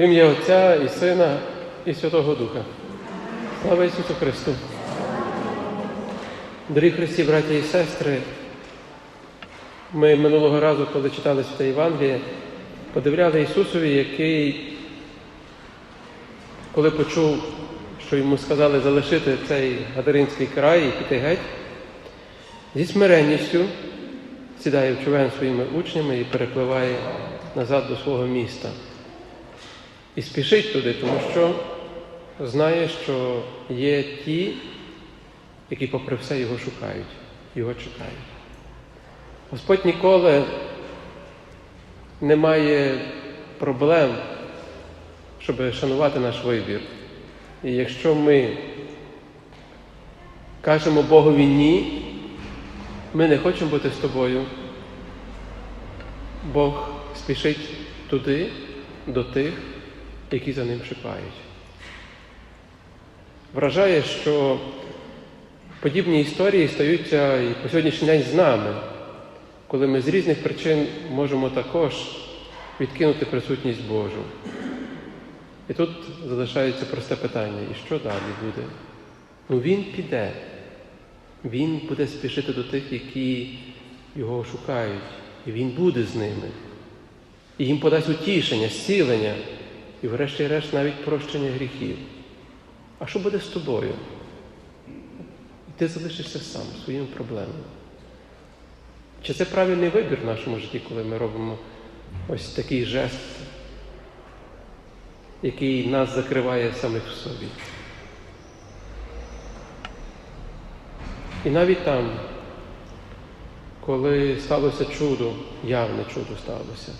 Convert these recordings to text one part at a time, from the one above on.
Ім'я Отця і Сина, і Святого Духа. Слава Ісусу Христу! Дорогі Христі, браті і сестри, ми минулого разу, коли читали Святе Євангеліє, подивляли Ісусові, який, коли почув, що йому сказали залишити цей Гадаринський край і піти геть, зі смиренністю сідає в човен своїми учнями і перепливає назад до свого міста. І спішить туди, тому що знає, що є ті, які попри все його шукають, його чекають. Господь ніколи не має проблем, щоб шанувати наш вибір. І якщо ми кажемо Богові ні, ми не хочемо бути з тобою, Бог спішить туди, до тих, які за ним шукають. Вражає, що подібні історії стаються і по сьогоднішній день з нами, коли ми з різних причин можемо також відкинути присутність Божу. І тут залишається просте питання: і що далі буде? Ну він піде, він буде спішити до тих, які його шукають, і він буде з ними. І їм подасть утішення, зцілення, і, врешті-решт, навіть прощення гріхів. А що буде з тобою? І ти залишишся сам своїми проблемами. Чи це правильний вибір в нашому житті, коли ми робимо ось такий жест, який нас закриває самих в собі? І навіть там, коли сталося чудо, явне чудо сталося,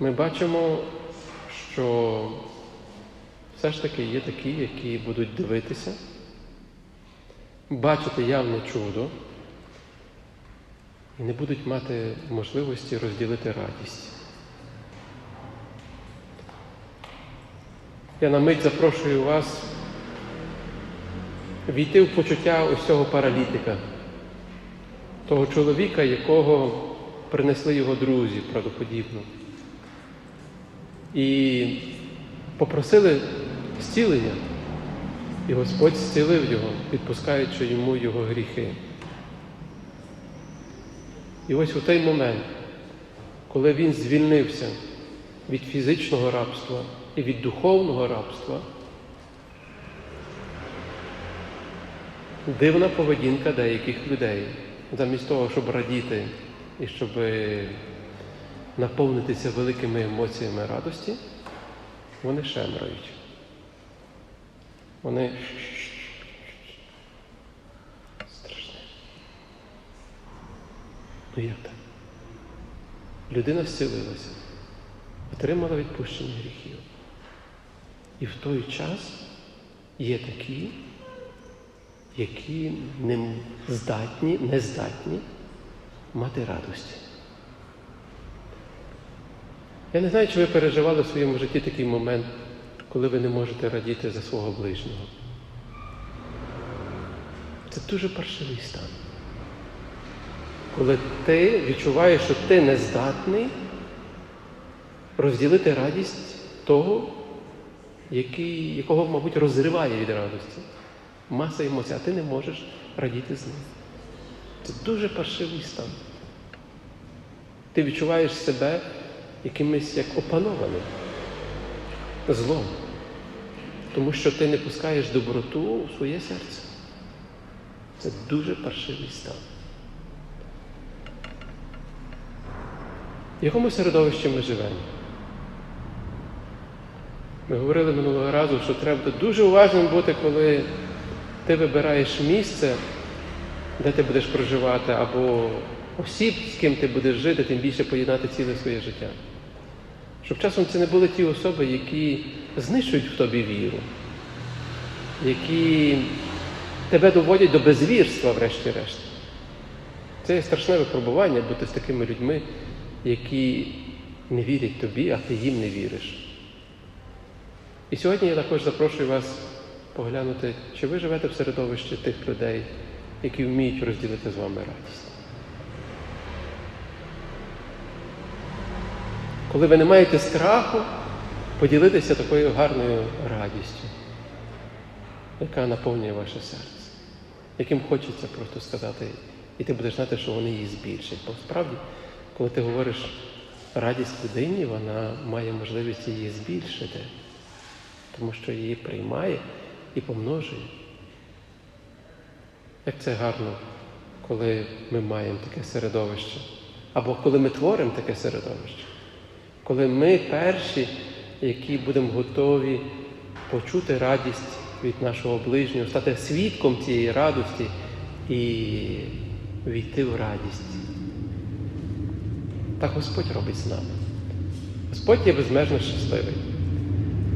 ми бачимо, що все ж таки є такі, які будуть дивитися, бачити явне чудо і не будуть мати можливості розділити радість. Я на мить запрошую вас війти в почуття ось цього паралітика, того чоловіка, якого принесли його друзі правдоподібно. І попросили зцілення, і Господь зцілив його, відпускаючи йому його гріхи. І ось у той момент, коли він звільнився від фізичного рабства і від духовного рабства, дивна поведінка деяких людей, замість того, щоб радіти і щоб наповнитися великими емоціями радості, вони шемрають. Вони страшне. Ну як так? Людина зцілилася, отримала відпущення гріхів. І в той час є такі, які не здатні, не здатні мати радості. Я не знаю, чи ви переживали в своєму житті такий момент, коли ви не можете радіти за свого ближнього. Це дуже паршивий стан. Коли ти відчуваєш, що ти не здатний розділити радість того, який, якого, мабуть, розриває від радості. Маса емоцій, а ти не можеш радіти з ним. Це дуже паршивий стан. Ти відчуваєш себе якимось як опанованим злом, тому що ти не пускаєш доброту у своє серце. Це дуже паршивий стан. В якому середовищі ми живемо? Ми говорили минулого разу, що треба дуже уважним бути, коли ти вибираєш місце, де ти будеш проживати, або осіб, з ким ти будеш жити, тим більше поєднати ціле своє життя. Щоб часом це не були ті особи, які знищують в тобі віру, які тебе доводять до безвірства, врешті-решт. Це є страшне випробування бути з такими людьми, які не вірять тобі, а ти їм не віриш. І сьогодні я також запрошую вас поглянути, чи ви живете в середовищі тих людей, які вміють розділити з вами радість. Коли ви не маєте страху, поділитися такою гарною радістю, яка наповнює ваше серце, яким хочеться просто сказати, і ти будеш знати, що вони її збільшать. Бо справді, коли ти говориш радість людині, вона має можливість її збільшити, тому що її приймає і помножує. Як це гарно, коли ми маємо таке середовище, або коли ми творимо таке середовище, коли ми перші, які будемо готові почути радість від нашого ближнього, стати свідком цієї радості і війти в радість. Так Господь робить з нами. Господь є безмежно щасливий.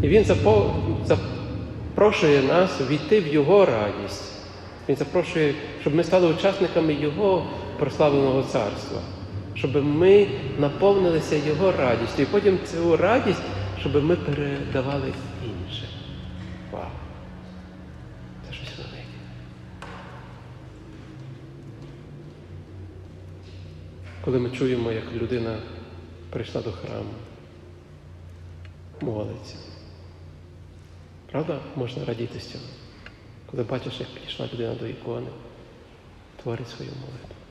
І Він запо- запрошує нас війти в Його радість. Він запрошує, щоб ми стали учасниками Його прославленого царства, щоб ми наповнилися Його радістю. І потім цю радість, щоб ми передавали іншим. Вау! Це щось велике. Коли ми чуємо, як людина прийшла до храму, молиться. Правда, можна радіти з цього? Коли бачиш, як підійшла людина до ікони, творить свою молитву.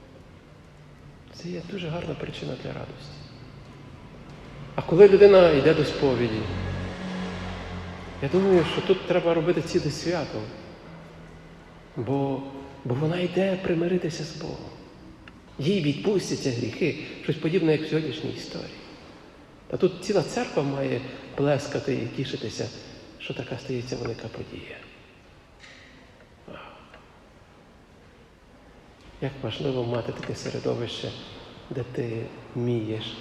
Це є дуже гарна причина для радості. А коли людина йде до сповіді, я думаю, що тут треба робити ціле свято, бо, бо вона йде примиритися з Богом. Їй відпустяться гріхи, щось подібне, як в сьогоднішній історії. Та тут ціла церква має плескати і тішитися, що така стається велика подія. Як важливо мати таке середовище, де ти вмієш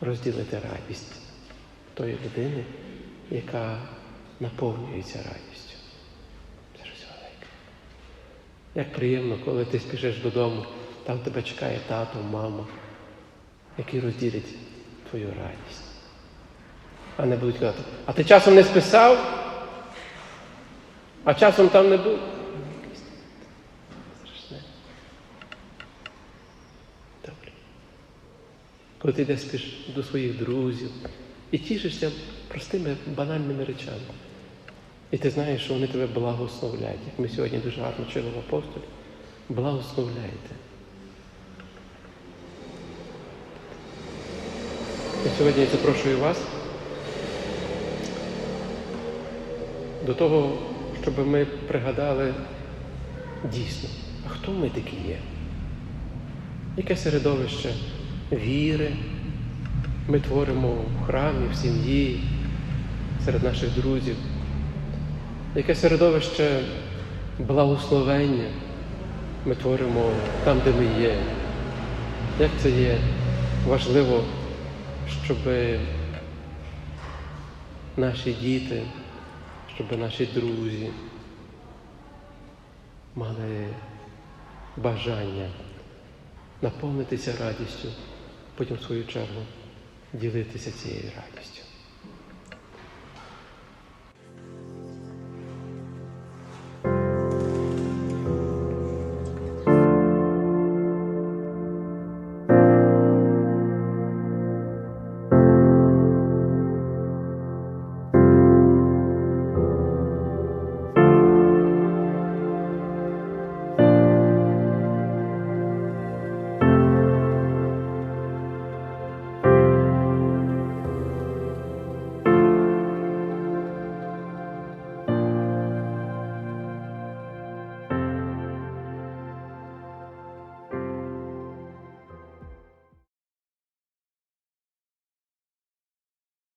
розділити радість тої людини, яка наповнюється радістю. Це щось велике. Як приємно, коли ти спішиш додому, там тебе чекає тато, мама, які розділять твою радість. А не будуть казати, а ти часом не списав? А часом там не був? Страшне. Добре. Коли ти йдеш спіш до своїх друзів і тішишся простими банальними речами. І ти знаєш, що вони тебе благословляють, як ми сьогодні дуже гарно чули в апостолі. Благословляйте. І сьогодні я запрошую вас до того, щоб ми пригадали дійсно, а хто ми такі є? Яке середовище віри ми творимо в храмі, в сім'ї, серед наших друзів? Яке середовище благословення ми творимо там, де ми є? Як це є важливо, щоб наші діти, щоб наші друзі мали бажання наповнитися радістю, потім в свою чергу ділитися цією радістю.